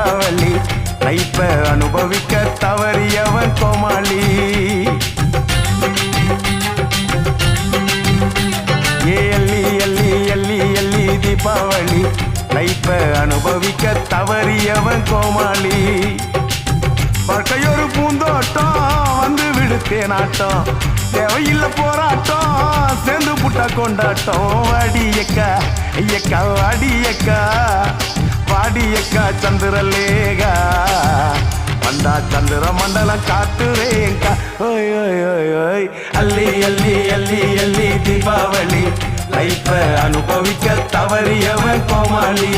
தீபாவளி. லைஃப அனுபவிக்க தவறியவன் கோமாளி. ஏ எல்லி எல்லி எல்லி எல்லி தீபாவளி. லைஃப அனுபவிக்க தவறியவன் கோமாளி. வாழ்க்கையொரு பூந்தோட்டம் வந்து விடுத்தேன் ஆட்டம் தேவையில்ல போராட்டம் சேர்ந்து புட்டா கொண்டாட்டம். அடியக்கா ஐயக்கா அடியக்கா. சந்திரலேகா. வந்தா சந்திர மண்டலம் காட்டுறேங்கா ஓய் ஓய் ஓய் ஓய். அள்ளி அள்ளி அள்ளி அள்ளி தீபாவளி. லைஃப அனுபவிக்க தவறியவன் கோமாளி.